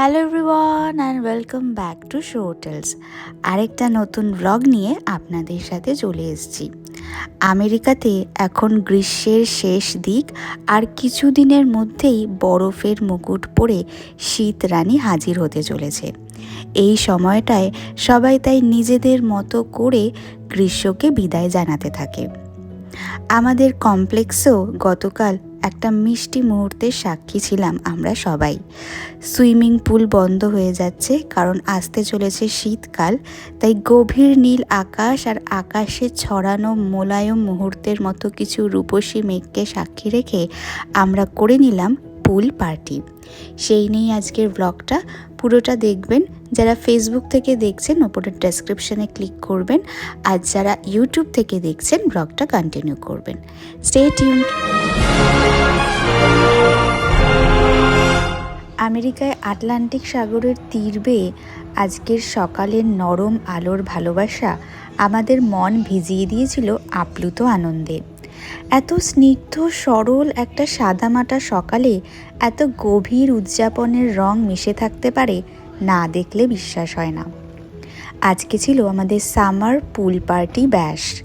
Hello everyone and welcome back to show hotels আরেকটা নতুন blog নিয়ে আপনাদের সাথে চলে এসেছি। আমেরিকাতে এখন গ্রীষ্মের শেষ দিক আর কিছুদিনের মধ্যেই বরফের মুকুট পরে শীত রানী হাজির হতে চলেছে। এই সময়টায় সবাই তাই নিজেদের মতো করে গ্রীষ্মকে বিদায় জানাতে থাকে। আমাদের কমপ্লেক্সেও গতকাল একটা মিষ্টি মুহূর্তের সাক্ষী ছিলাম আমরা সবাই। সুইমিং পুল বন্ধ হয়ে যাচ্ছে, কারণ আসতে চলেছে শীতকাল, তাই গভীর নীল আকাশ আর আকাশে ছড়ানো মোলায়ম মুহূর্তের মতো কিছু রূপসী মেঘকে সাক্ষী রেখে আমরা করে নিলাম পুল পার্টি। সেই নিয়েই আজকের ব্লগটা। পুরোটা দেখবেন, যারা ফেসবুক থেকে দেখছেন ওপরের ডেসক্রিপশনে ক্লিক করবেন, আর যারা ইউটিউব থেকে দেখছেন, ব্লগটা কন্টিনিউ করবেন। স্টে টিউন আমেরিকায় আটলান্টিক সাগরের তীর বেয়ে আজকের সকালের নরম আলোর ভালোবাসা আমাদের মন ভিজিয়ে দিয়েছিল আপ্লুত আনন্দে। এত স্নিগ্ধ, সরল একটা সাদামাটা সকালে এত গভীর উদযাপনের রং মিশে থাকতে পারে না দেখলে বিশ্বাস হয় না। আজকে ছিল আমাদের সামার পুল পার্টি ব্যাস।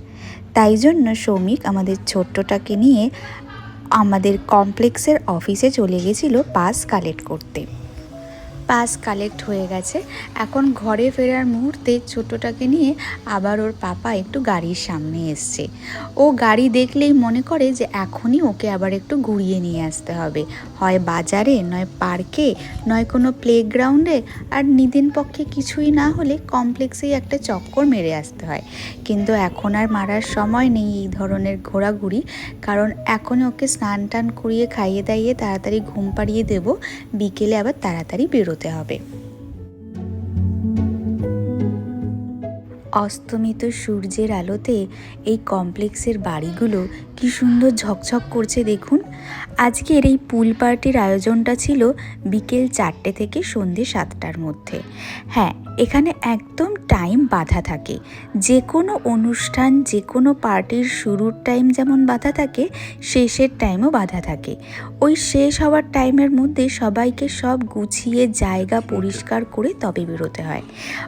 তাই জন্য শ্রমিক আমাদের ছোট্টটাকে নিয়ে আমাদের কমপ্লেক্সের অফিসে চলে গেছিল পাস কালেক্ট করতে। পাস কালেক্ট হয়ে গেছে। এখন ঘরে ফেরার মুহূর্তে ছোটটাকে নিয়ে আবার ওর পাপা একটু গাড়ির সামনে এসছে। ও গাড়ি দেখলেই মনে করে যে এখনই ওকে আবার একটু ঘুরিয়ে নিয়ে আসতে হবে। হয় বাজারে, নয় পার্কে, নয় কোনো প্লেগ্রাউন্ডে আর নিদিন পক্ষে কিছুই না হলে কমপ্লেক্সেই একটা চক্কর মেরে আসতে হয়। কিন্তু এখন আর মারার সময় নেই এই ধরনের ঘোরাঘুরি। কারণ এখন ওকে স্নান টান করিয়ে খাইয়ে দাইয়ে তাড়াতাড়ি ঘুম পাড়িয়ে দেবো। বিকেলে আবার তাড়াতাড়ি বেরোতে হবে। অস্তমিত সূর্যের আলোতে এই কমপ্লেক্সের বাড়িগুলো কি সুন্দর ঝকঝক করছে দেখুন। আজকের এই পুল পার্টির আয়োজনটা ছিল বিকেল চারটে থেকে সন্ধে সাতটার মধ্যে। হ্যাঁ এখানে একদম টাইম বাধা থাকে। যে কোনো অনুষ্ঠান যে কোনো পার্টির শুরুর টাইম যেমন বাধা থাকে, শেষের টাইমও বাধা থাকে। ওই শেষ হওয়ার টাইমের মধ্যে সবাইকে সব গুছিয়ে জায়গা পরিষ্কার করে তবে বেরোতে হয়।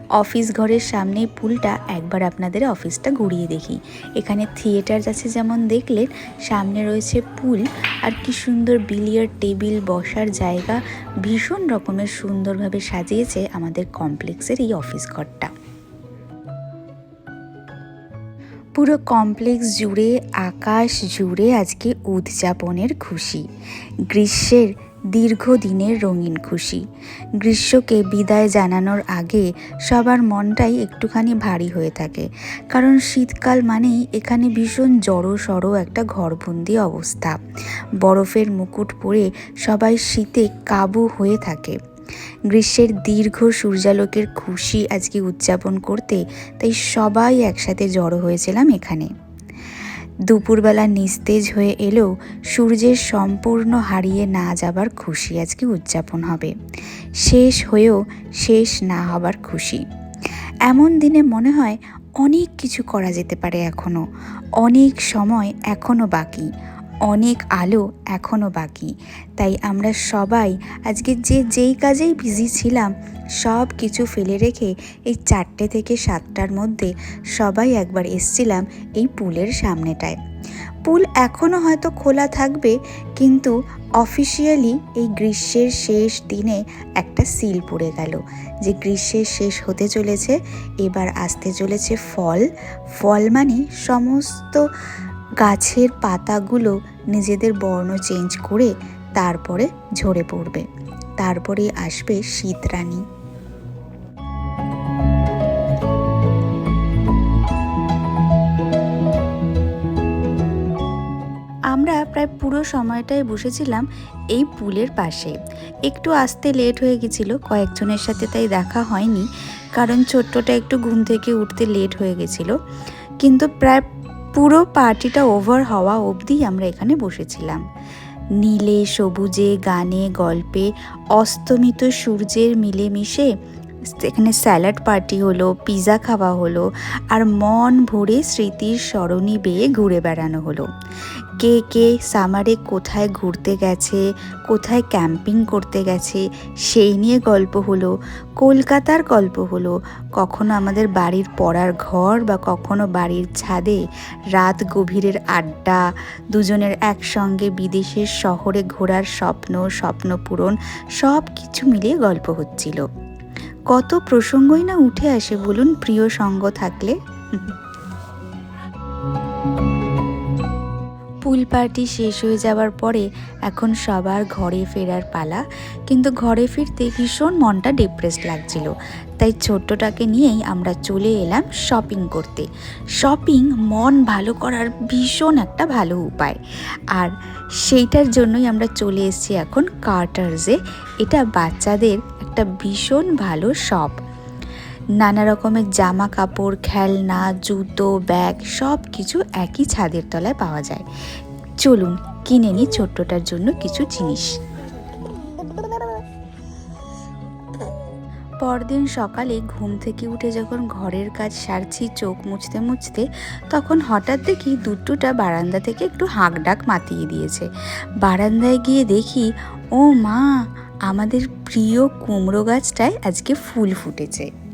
অফিস ঘরের সামনে পুলটা একবার আপনাদের অফিসটা ঘুরিয়ে দেখি। এখানে থিয়েটার আছে যেমন দেখলেন, সামনে রয়েছে পুল। আর কি সুন্দর বিলিয়ার টেবিল বসার জায়গা ভীষণ রকমের সুন্দরভাবে সাজিয়েছে আমাদের কমপ্লেক্সের এই অফিস ঘরটা। পুরো কমপ্লেক্স জুড়ে, আকাশ জুড়ে আজকে উদযাপনের খুশি। গ্রীষ্মের দীর্ঘদিনের রঙিন খুশি। গ্রীষ্মকে বিদায় জানানোর আগে সবার মনটাই একটুখানি ভারী হয়ে থাকে। কারণ শীতকাল মানেই এখানে ভীষণ জড়ো সড়ো একটা ঘরবন্দি অবস্থা। বরফের মুকুট পরে সবাই শীতে কাবু হয়ে থাকে। গ্রীষ্মের দীর্ঘ সূর্যালোকের খুশি আজকে উদযাপন করতে তাই সবাই একসাথে জড়ো হয়েছিলাম এখানে। দুপুরবেলা নিস্তেজ হয়ে এলেও সূর্যের সম্পূর্ণ হারিয়ে না যাবার খুশি আজকে উদযাপন হবে। শেষ হয়েও শেষ না হবার খুশি। এমন দিনে মনে হয় অনেক কিছু করা যেতে পারে এখনও অনেক সময় এখনও বাকি। অনেক আলো এখনও বাকি। তাই আমরা সবাই আজকে যে যেই কাজেই বিজি ছিলাম, সব কিছু ফেলে রেখে এই চারটে থেকে সাতটার মধ্যে সবাই একবার এসছিলাম এই পুলের সামনেটায়। পুল এখনও হয়তো খোলা থাকবে, কিন্তু অফিসিয়ালি এই গ্রীষ্মের শেষ দিনে একটা সিল পড়ে গেল। যে গ্রীষ্মের শেষ হতে চলেছে, এবার আসতে চলেছে ফল। ফল মানে সমস্ত গাছের পাতাগুলো নিজেদের বর্ণ চেঞ্জ করে তারপরে ঝরে পড়বে। তারপরে আসবে শীতরানী আমরা প্রায় পুরো সময়টাই বসেছিলাম এই পুলের পাশে। একটু আসতে লেট হয়ে গেছিল, কয়েকজনের সাথে তাই দেখা হয়নি, কারণ ছোট্টটা একটু ঘুম থেকে উঠতে লেট হয়ে গেছিল। কিন্তু প্রায় পুরো পার্টিটা ওভার হওয়া অবধি আমরা এখানে বসেছিলাম। নীলে, সবুজে, গানে, গল্পে, অস্তমিত সূর্যের মিলেমিশে এখানে স্যালাড পার্টি হলো পিৎজা খাওয়া হলো, আর মন ভরে স্মৃতির স্মরণী বেয়ে ঘুরে বেড়ানো হলো। কে কে সামারে কোথায় ঘুরতে গেছে, কোথায় ক্যাম্পিং করতে গেছে, সেই নিয়ে গল্প হলো, কলকাতার গল্প হলো। কখনো আমাদের বাড়ির পড়ার ঘর বা কখনো বাড়ির ছাদে রাত গভীরের আড্ডা, দুজনের একসঙ্গে বিদেশের শহরে ঘোরার স্বপ্ন স্বপ্ন পূরণ, সব কিছু মিলিয়ে গল্প হচ্ছিল। কত প্রসঙ্গই না উঠে আসে বলুন প্রিয় সঙ্গ থাকলে। পুল পার্টি শেষ হয়ে যাওয়ার পরে এখন সবার ঘরে ফেরার পালা। কিন্তু ঘরে ফিরতে ভীষণ মনটা ডিপ্রেসড লাগছিল। তাই ছোট্টটাকে নিয়েই আমরা চলে এলাম শপিং করতে। শপিং মন ভালো করার ভীষণ একটা ভালো উপায়। আর সেইটার জন্যই আমরা চলে এসেছি এখন কার্টার্সে এটা বাচ্চাদের একটা ভীষণ ভালো শপ নানা রকমের জামা কাপড়, খেলনা, জুতো, ব্যাগ সব কিছু একই ছাদের তলায় পাওয়া যায়। চলুন, কিনে নিই ছোট্টটার জন্য কিছু জিনিস। পরদিন সকালে ঘুম থেকে উঠে যখন ঘরের কাজ সারছি, চোখ মুছতে মুছতে, তখন হঠাৎ দেখি দুট্টুটা বারান্দা থেকে একটু হাঁক ডাক মাতিয়ে দিয়েছে। বারান্দায় গিয়ে দেখি, ও মা, আমাদের প্রিয় কুমড়ো গাছটায় আজকে ফুল ফুটেছে।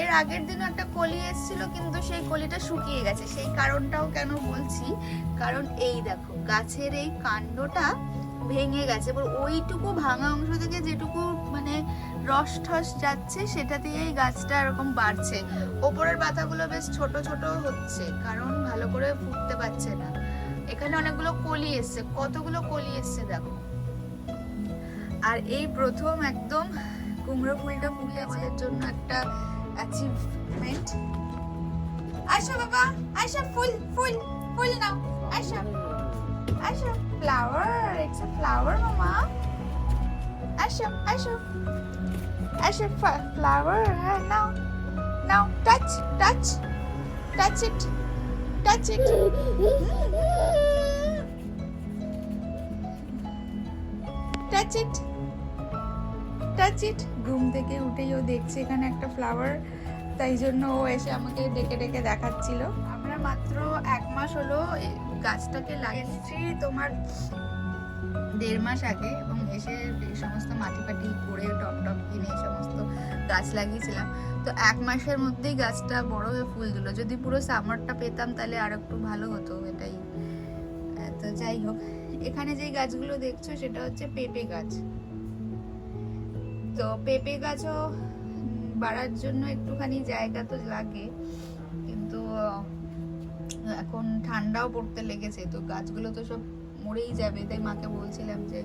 এর আগের দিনও একটা কলি এসেছিল কিন্তু সেই কলিটা শুকিয়ে গেছে। সেই কারণটাও কেন বলছি? কারণ এই দেখো গাছের এই কাণ্ডটা ভেঙে গেছে। এবার ওইটুকু ভাঙা অংশ থেকে যেটুকু মানে রস ঠস যাচ্ছে সেটা দিয়েই গাছটা এরকম বাড়ছে। ওপরের পাতাগুলো বেশ ছোট ছোট হচ্ছে কারণ ভালো করে ফুটতে পারছে না। এখানে অনেকগুলো কলি এসছে কতগুলো কলি এসছে দেখো। আর এই প্রথম একদম কুমড়ো ফুলটা ফুটে আমাদের জন্য একটা অ্যাচিভমেন্ট আয়শা বাবা আয়শা ফুল ফুল ফুল নাও Ayesha Ayesha flower it's a flower মামা আয়শা আয়শা আয়শা ফ্লাওয়ার হ্যাঁ নাও নাও touch touch touch it touch it touch it Touch it ঘুম থেকে উঠেই ও দেখছে এখানে একটা ফ্লাওয়ার তাই জন্য ও এসে আমাকে ডেকে ডেকে দেখাচ্ছিল। আমরা মাত্র এক মাস হলো গাছটাকে লাগিয়েছি তোমার দেড় মাস আগে এবং এসে সমস্ত মাটি ফাটি করে টপ টপ কিনে এই সমস্ত গাছ লাগিয়েছিলাম। তো এক মাসের মধ্যেই গাছটা বড় হয়ে ফুল দিল। যদি পুরো সামারটা পেতাম তাহলে আর একটু ভালো হতো এটাই। তো যাই হোক, এখানে যে গাছগুলো দেখছ সেটা হচ্ছে পেঁপে গাছ। তো পেঁপে গাছও বাড়ার জন্য একটুখানি জায়গা তো লাগে। কিন্তু এখন ঠান্ডাও পড়তে লেগেছে, তো গাছগুলো তো সব মরেই যাবে। তাই মাকে বলছিলাম যে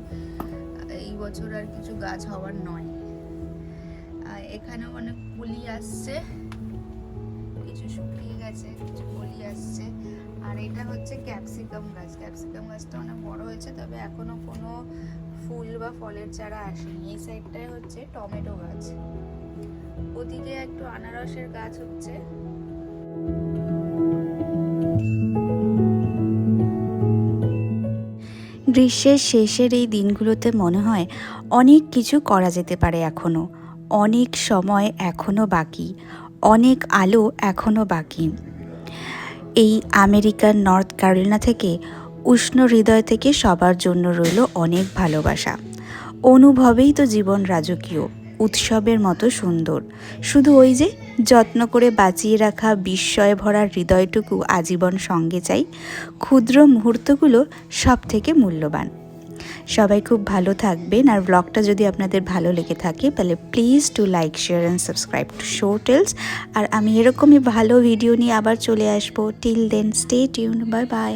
এই বছর আর কিছু গাছ হওয়ার নয়। এখানেও অনেক কুলি আসছে, কিছু শুকিয়ে গেছে, কিছু কলি আসছে। আর এটা হচ্ছে ক্যাপসিকাম গাছ। ক্যাপসিকাম গাছটা অনেক বড় হয়েছে, তবে এখনও কোনো ফুল বা ফলের চারা আসেনি। এই সাইডটায় হচ্ছে টমেটো গাছ। ওদিকে একটু আনারসের গাছ হচ্ছে। গ্রীষ্মের শেষের এই দিনগুলোতে মনে হয় অনেক কিছু করা যেতে পারে এখনও অনেক সময় এখনও বাকি। অনেক আলো এখনও বাকি। এই আমেরিকার নর্থ ক্যারোলিনা থেকে উষ্ণ হৃদয় থেকে সবার জন্য রইল অনেক ভালোবাসা। অনুভবেই তো জীবন রাজকীয়, উৎসবের মতো সুন্দর। শুধু ওই যে যত্ন করে বাঁচিয়ে রাখা বিস্ময়ে ভরা হৃদয়টুকু আজীবন সঙ্গে চাই, ক্ষুদ্র মুহূর্তগুলো সব থেকে মূল্যবান। সবাই খুব ভালো থাকবেন আর ব্লগটা যদি আপনাদের ভালো লেগে থাকে, তাহলে please to like share and subscribe to show tales আর আমি এরকমই ভালো ভিডিও নিয়ে আবার চলে আসব। Till then stay tune bye bye